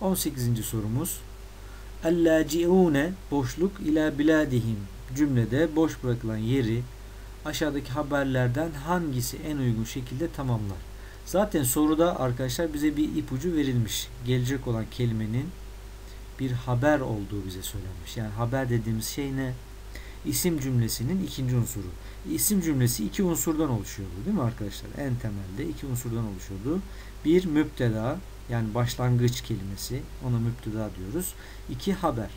18. sorumuz. Ellâci'ûne boşluk ila biladihim cümlede boş bırakılan yeri aşağıdaki haberlerden hangisi en uygun şekilde tamamlar? Zaten soruda arkadaşlar bize bir ipucu verilmiş. Gelecek olan kelimenin bir haber olduğu bize söylenmiş. Yani haber dediğimiz şey ne? İsim cümlesinin ikinci unsuru. İsim cümlesi iki unsurdan oluşuyordu değil mi arkadaşlar? En temelde iki unsurdan oluşuyordu. Bir müpteda yani başlangıç kelimesi ona müpteda diyoruz. İki haber.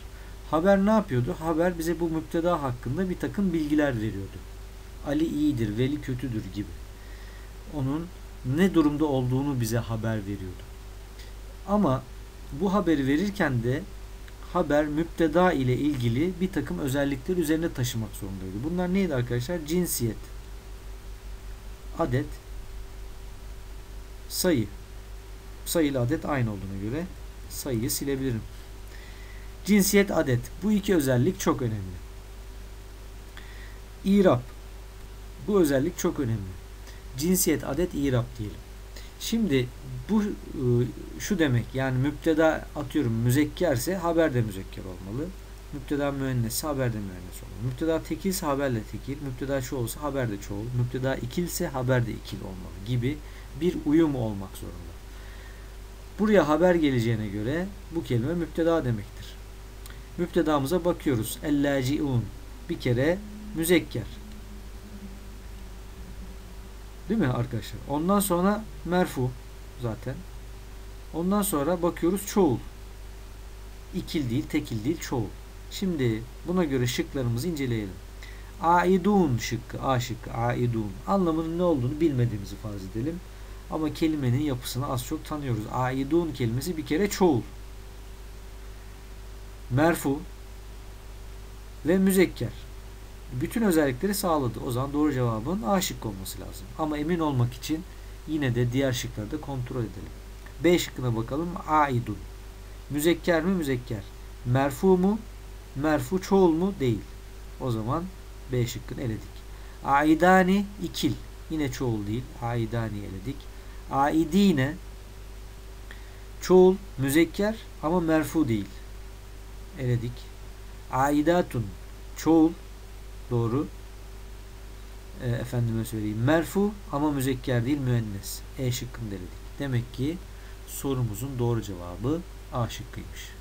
Haber ne yapıyordu? Haber bize bu müpteda hakkında bir takım bilgiler veriyordu. Ali iyidir, Veli kötüdür gibi. Onun ne durumda olduğunu bize haber veriyordu. Ama bu haberi verirken de haber müpteda ile ilgili bir takım özellikler üzerine taşımak zorundaydı. Bunlar neydi arkadaşlar? Cinsiyet, adet, sayı. Sayı adet aynı olduğuna göre sayıyı silebilirim. Cinsiyet, adet. Bu iki özellik çok önemli. İrab. Bu özellik çok önemli. Cinsiyet, adet, irab diyelim. Şimdi bu ıı, şu demek yani müpteda atıyorum müzekkerse haber de müzekker olmalı. Müpteda müennesse haber de müennes olmalı. Müpteda tekilse haber de tekil. Müpteda şu olsa haber de çoğul. Müpteda ikilse haber de ikil olmalı gibi bir uyum olmak zorunda. Buraya haber geleceğine göre bu kelime müpteda demektir. Müptedamıza bakıyoruz. Ellâci'un. Bir kere müzekker. Değil mi arkadaşlar? Ondan sonra merfu zaten. Ondan sonra bakıyoruz çoğul. İkil değil, tekil değil, çoğul. Şimdi buna göre şıklarımızı inceleyelim. Aidun şıkkı, A şıkkı, aidun. Anlamının ne olduğunu bilmediğimizi farz edelim. Ama kelimenin yapısını az çok tanıyoruz. Aidun kelimesi bir kere çoğul. Merfu ve müzekker bütün özellikleri sağladı. O zaman doğru cevabın A şıkkı olması lazım. Ama emin olmak için yine de diğer şıkları da kontrol edelim. B şıkkına bakalım. Aidun. Müzekker mi? Müzekker. Merfu mu? Merfu çoğul mu? Değil. O zaman B şıkkını eledik. Aidani ikil. Yine çoğul değil. Aidani eledik. Aidine çoğul, müzekker ama merfu değil. Eledik. Aidatun çoğul, Doğru. E, efendime söyleyeyim. Merfu ama müzekker değil müennes. E şıkkını denedik. Demek ki sorumuzun doğru cevabı A şıkkıymış.